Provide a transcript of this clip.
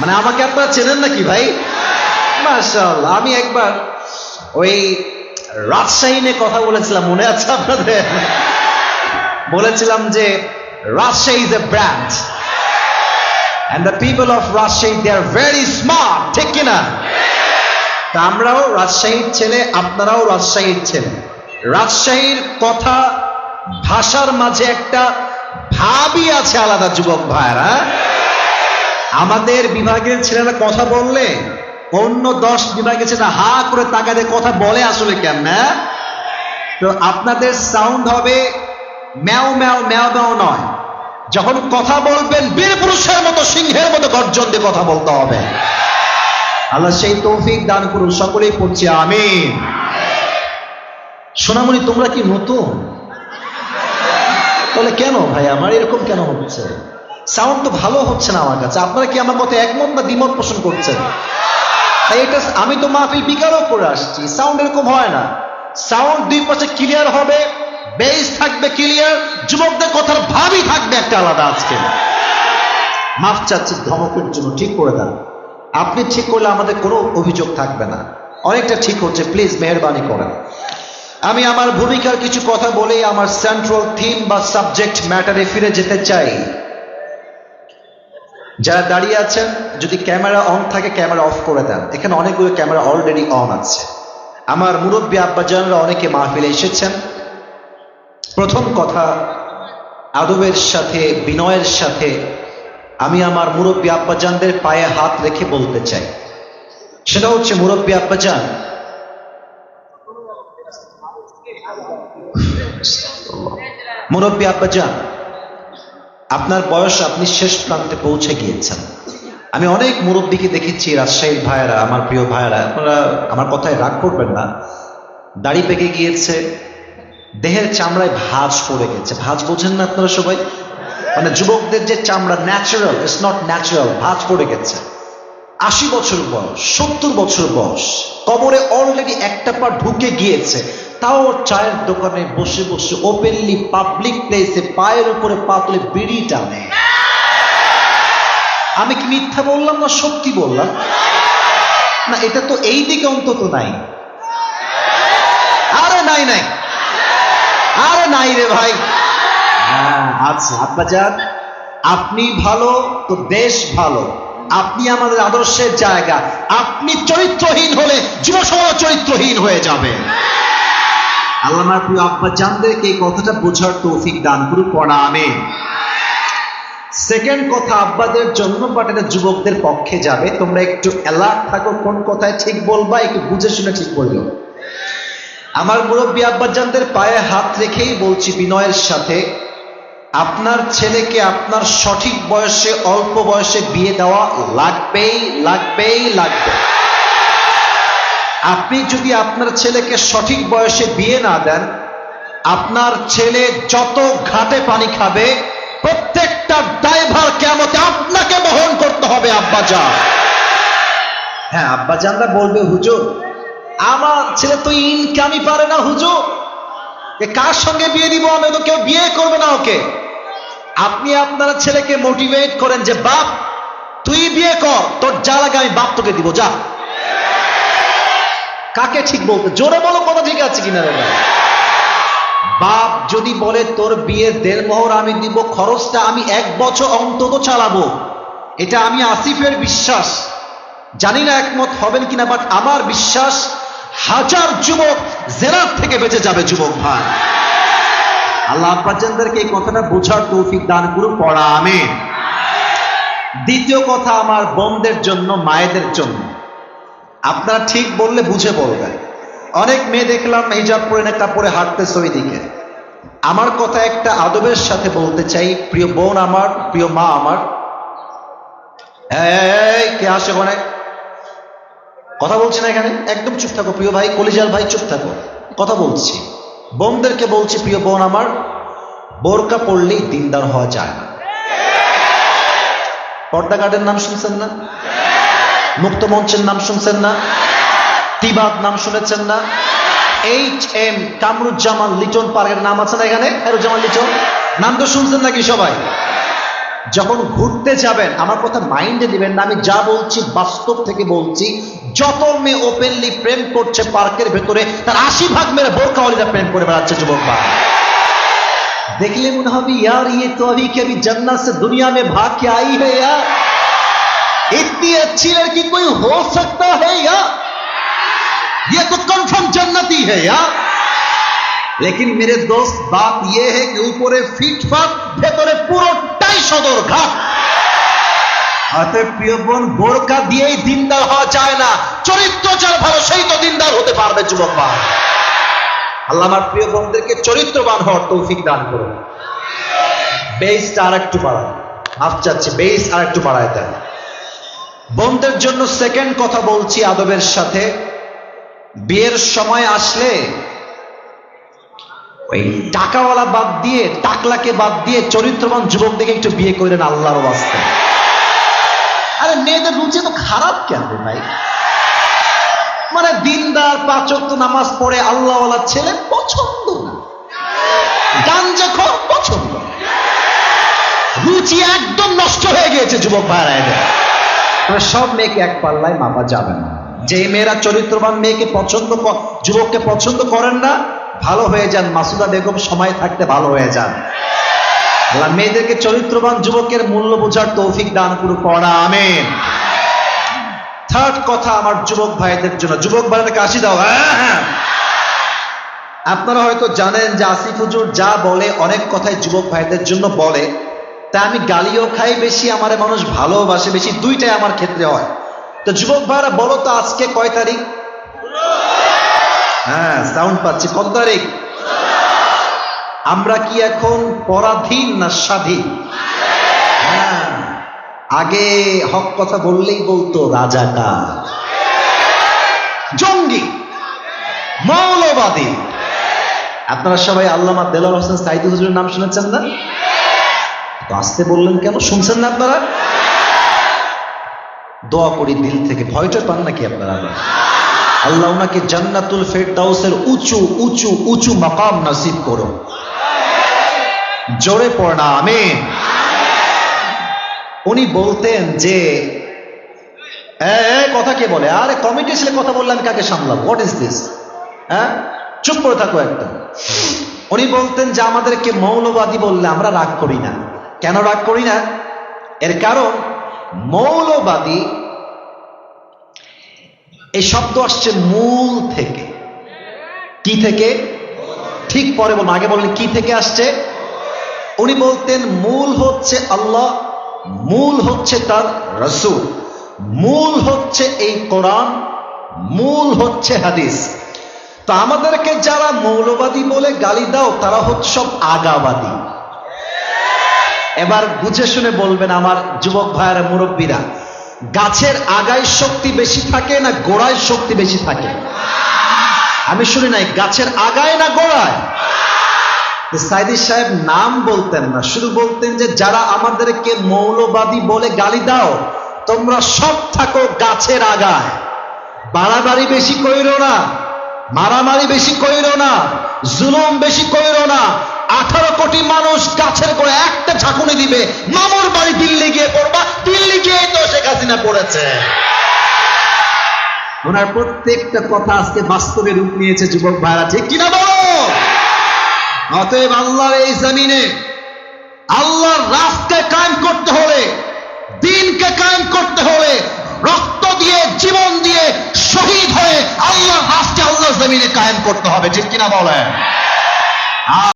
মানে আমাকে আপনারা চেনেন নাকি ভাই? মাশাআল্লাহ, আমি একবার ওই রাজশাহী নিয়ে কথা বলেছিলাম, মনে আছে আপনাদের? বলেছিলাম যে Rajshahi is a brand and the people of Rajshahi they are very smart ঠিক কিনা? তা আমরাও রাজশাহীর ছেলে, আপনারাও রাজশাহীর ছেলে। রাজশাহীর কথা, ভাষার মাঝে একটা ভাবই আছে আলাদা, যুবক ভাইরা আমাদের বিভাগের ছেলেরা কথা বললে অন্য দশ বিভাগের ছেলেরা হা করে তাকাতে কথা বলে আসলে কেন না তো আপনাদের সাউন্ড হবে ম্যাও ম্যাও ম্যাও ম্যাও নয়। যখন কথা বলবেন বীর পুরুষের মতো, সিংহের মতো গর্জন দিয়ে কথা বলতে হবে। আল্লাহ সেই তৌফিক দান করুন, সকলেই পড়ছি আমি সোনামণি, তোমরা কি নতুন? তাহলে কেন ভাই, আমার এরকম কেন হচ্ছে? সাউন্ড তো ভালো হচ্ছে না আমার কাছে। আপনারা কি আমার মতো একমত বা দ্বিমত পোষণ করছেন? তাই এটা আমি তো মাহফিল বিকারও করে আসছি। সাউন্ড এরকম হয় না। সাউন্ড দুই পাশে ক্লিয়ার হবে বেস থাকবে ক্লিয়ার যুবকদের কথার ভাবই থাকবে একটা আলাদা আজকে। মাফ চাচ্ছি, ধমকের জন্য ঠিক করে দেন। আপনি ঠিক করলে আমাদের কোনো অভিযোগ থাকবে না। অনেকটা ঠিক হচ্ছে প্লিজ মেহরবানি করেন। আমি আমার ভূমিকার কিছু কথা বলেই আমার সেন্ট্রাল থিম বা সাবজেক্ট ম্যাটারে ফিরে যেতে চাই। যারা দাঁড়িয়ে আছেন, যদি ক্যামেরা অন থাকে, ক্যামেরা অফ করে দেন। এখানে অনেকগুলো ক্যামেরা অলরেডি অন আছে। আমার মুরব্বী আব্বাজানরা অনেকে মাহফিলে এসেছেন। প্রথম কথা, আদবের সাথে, বিনয়ের সাথে আমি আমার মুরব্বী আব্বাজানদের পায়ে হাত রেখে বলতে চাই। সেটা হচ্ছে, মুরব্বী আব্বাজান মুরব্বী আব্বাজান আপনার বয়স আপনি শেষ প্রান্তে পৌঁছে গিয়েছেন। আমি অনেক মুরব্বীকে দেখেছি, রাজশাহীর ভাইয়েরা, আমার প্রিয় ভাইয়েরা, আপনারা আমার কথায় রাগ করবেন না। দাড়ি পেকে গিয়েছে, দেহের চামড়ায় ভাজ পড়ে গেছে। ভাজ বোঝেন না আপনারা সবাই? মানে যুবকদের যে চামড়া ন্যাচারাল ইটস নট ন্যাচারাল ভাজ পড়ে গেছে। আশি বছর বয়স সত্তর বছর বয়স। কবরে অলরেডি একটা পা ঢুকে গিয়েছে। তাও চায়ের দোকানে বসে বসে ওপেনলি পাবলিক প্লেসে পায়ের উপরে পা তুলে বিড়ি টানে। আমি কি মিথ্যা বললাম না সত্যি বললাম? না এটা তো এই দিকে অন্তত নাই। আরে নাই নাই। আরে নাই রে ভাই। হ্যাঁ আচ্ছা আব্বাজান আপনি ভালো তো দেশ ভালো। আপনি আমাদের আদর্শের জায়গা। আপনি চরিত্রহীন হলে যুব সমাজ চরিত্রহীন হয়ে যাবে। আল্লাহ প্রিয় আব্বা জানদেরকে এই কথাটা বোঝার তৌফিক দান করু পড়া আমি সেকেন্ড কথা, আব্বাদের জন্য বাট যুবকদের পক্ষে যাবে। তোমরা একটু অ্যালার্ট থাকো, কোন কথায় ঠিক বলবা, একটু বুঝে শুনে ঠিক বলল আমার মুরব্বী আব্বাজানদের পায়ে হাত রেখেই বলছি, বিনয়ের সাথে আপনার ছেলেকে আপনার সঠিক বয়সে, অল্প বয়সে বিয়ে দেওয়া লাগবেই লাগবেই, লাগবে। আপনি যদি আপনার ছেলেকে সঠিক বয়সে বিয়ে না দেন, আপনার ছেলে যত ঘাটে পানি খাবে, প্রত্যেকটা ড্রাইভার কেমতে আপনাকে বহন করতে হবে আব্বা আব্বাজান। হ্যাঁ আব্বা আব্বাজানরা বলবে, হুজুর, আমার ছেলে তো ইনকামই পারে না, হুজুর। কার সঙ্গে বিয়ে দিব? আমি তো কেউ বিয়ে করবে না ওকে। আপনি আপনার ছেলেকে মোটিভেট করেন যে, বাপ, তুই বিয়ে কর, তোর যা লাগে আমি বাপ তোকে দিব, যা। কাকে ঠিক বলতে? জোরে বলো কথা ঠিক আছে কিনা বাপ যদি বলে, তোর বিয়ের দেড় মোহর আমি দিব, খরচটা আমি এক বছর অন্তত চালাবো। এটা আমি আসিফের বিশ্বাস। জানি না একমত হবেন কিনা বাট আমার বিশ্বাস, হাজার যুবক জেরার থেকে বেঁচে যাবে, যুবক ভাই। আল্লাহ আব্বাজানদেরকে এই কথাটা বোঝার তৌফিক দান করুন, পড়া আমি দ্বিতীয় কথা আমার বোনদের জন্য, মায়েদের জন্য। আপনারা ঠিক বললে বুঝে বলবেন। অনেক মেয়ে দেখলাম হিজাব পরে না কাপড়ে হাঁটতেছে ওই দিকে আমার কথা একটা আদবের সাথে বলতে চাই, প্রিয় বোন আমার, প্রিয় মা আমার। কে আসে ওখানে? কথা বলছি না এখানে? একদম চুপ থাকো, প্রিয় ভাই কলিজাল ভাই, চুপ থাকো। কথা বলছি। বোনদেরকে বলছি, প্রিয় বোন আমার, বোরকা পড়লেই দিনদার হওয়া যায় না। পর্দা গার্ডের নাম শুনছেন না? মুক্ত মঞ্চের নাম শুনছেন না? তিবাদ নাম শুনেছেন না? এইচ এম কামরুজ্জামান লিটন পার্কের নাম আছে না এখানে? কামরুজ্জামান লিটন? নাম তো শুনছেন নাকি সবাই? যখন ঘুরতে যাবেন আমার কথা মাইন্ডে দিবেন না আমি যা বলছি বাস্তব থেকে বলছি যত মেয়ে ওপেনলি প্রেম করছে পার্কের ভেতরে তার আশি ভাগ মেরে বোরকাওয়ালিরা প্রেম করে বেড়াচ্ছে যুবক ভাই देखले मुन भी यार ये तो अभी के अभी जन्नत से दुनिया में भाग के आई है यार इतनी अच्छी लड़की कोई हो सकता है यार ये तो कंफर्म जन्नती है यार लेकिन मेरे दोस्त बात ये है कि ऊपरे फिट फाट ভেতরে পুরোটাই সদর ঘাট। অতএব প্রিয় বোন, বোরকা দিয়েই দিনদার হওয়া যায় না। চরিত্র যার ভালো, সেই তো দিনদার হতে পারবে যুবক ভাই আল্লাহ আমার প্রিয় বোনদেরকে চরিত্রবান হওয়ার তৌফিক দান করুন। বেসটা আর একটু বাড়ায় মাফ চাচ্ছি বেস আর একটু বাড়ায় দেন। বোনদের জন্য সেকেন্ড কথা বলছি আদবের সাথে। বিয়ের সময় আসলে ওই টাকাওয়ালা বাদ দিয়ে, টাকলাকে বাদ দিয়ে চরিত্রবান যুবক দেখে একটু বিয়ে করেন আল্লাহর বাস্তে আরে মেয়েদের রুচি তো খারাপ কেন ভাই? মানে দিনদার পাচক নামাজ পড়ে আল্লাহওয়ালা ছেলে পছন্দ না। পছন্দ। রুচি একদম নষ্ট হয়ে গিয়েছে যুবক ভাইরা এদের। সব মেয়েকে এক পাল্লায় মাপা যাবে না। যে মেয়েরা চরিত্রবান মেয়েকে পছন্দ যুবককে পছন্দ করেন না ভালো হয়ে যান, মাসুদা বেগম সময় থাকতে ভালো হয়ে যান। আল্লাহ, মেয়েদেরকে চরিত্রবান যুবকের মূল্য বোঝার তৌফিক দান করুক, পড়া, আমেন। থার্ড কথা আমার যুবক ভাইদের জন্য। যুবক ভাইদেরকে আসি দাও হ্যাঁ হ্যাঁ। আপনারা হয়তো জানেন যে আসিফ হুজুর যা বলে, অনেক কথাই যুবক ভাইদের জন্য বলে। তা আমি গালিও খাই বেশি, আমার মানুষ ভালোবাসে বেশি, দুইটাই আমার ক্ষেত্রে হয়। তো যুবক ভাইরা বলো তো আজকে কয় তারিখ? হ্যাঁ সাউন্ড পাচ্ছি। কত তারিখ? আমরা কি এখন পরাধীন না স্বাধীন? হ্যাঁ আগে হক কথা বললেই বলতো, রাজাকার। জঙ্গি। মৌলবাদী। আপনারা সবাই আল্লামা দেলাল হোসেন সাইদুল হুজুরের নাম শুনেছেন না? আসতে বললেন কেন? শুনছেন না আপনারা? দোয়া করি, দিল থেকে ভয়টা পান নাকি আপনারা? আল্লাহ ওনাকে জান্নাতুল ফেরদাউসের উঁচু উঁচু উঁচু মাকাম নাসিব করো জোরে পড়না, আমিন। উনি বলতেন যে কথা কে বলে? আরে, কমিটি ছেলে কথা বললাম কাকে সামলাবো? হোয়াট ইজ দিস হ্যাঁ? চুপ করে থাকো একদম। উনি বলতেন যে, আমাদেরকে মৌলবাদী বললে আমরা রাগ করি না। কেন রাগ করি না? এর কারণ, মৌলবাদী এই শব্দ আসছে মূল থেকে। কি থেকে? ঠিক পরে বলুন আগে বললেন কি থেকে আসছে? উনি বলতেন, মূল হচ্ছে আল্লাহ, মূল হচ্ছে তার রসুল, মূল হচ্ছে এই কোরআন, মূল হচ্ছে হাদিস। তো আমাদেরকে যারা মৌলবাদী বলে গালি দাও, তারা হচ্ছে সব আগাবাদী। এবার বুঝে শুনে বলবেন আমার যুবক ভাইয়েরা, মুরব্বীরা গাছের আগায় শক্তি বেশি থাকে না গোড়ায় শক্তি বেশি থাকে? আমি শুনি নাই, গাছের আগায় না গোড়ায়? সাইদি সাহেব নাম বলতেন না, শুধু বলতেন যে যারা আমাদেরকে মৌলবাদী বলে গালি দাও, তোমরা সব থাকো গাছের আগায়। বাড়াবাড়ি বেশি কইরো না, মারামারি বেশি কইরো না, জুলুম বেশি কইরো না আঠারো কোটি মানুষ গাছের করে একটা ঝাঁকুনি দিবে। মামুর বাড়ি দিল্লি গিয়ে পড়বা। দিল্লি গিয়ে তো শেখ হাসিনা পড়েছে। ওনার প্রত্যেকটা কথা আজকে বাস্তবে রূপ নিয়েছে যুবক ভাইরা। ঠিক কিনা বলো? অতএব আল্লাহর এই জমিনে আল্লাহর রাস্তায় কায়েম করতে হলে, দিনকে কায়েম করতে হলে, রক্ত দিয়ে, জীবন দিয়ে শহীদ হয়ে আল্লাহর রাস্তায় আল্লাহর জমিনে কায়েম করতে হবে। ঠিক কিনা বলেন?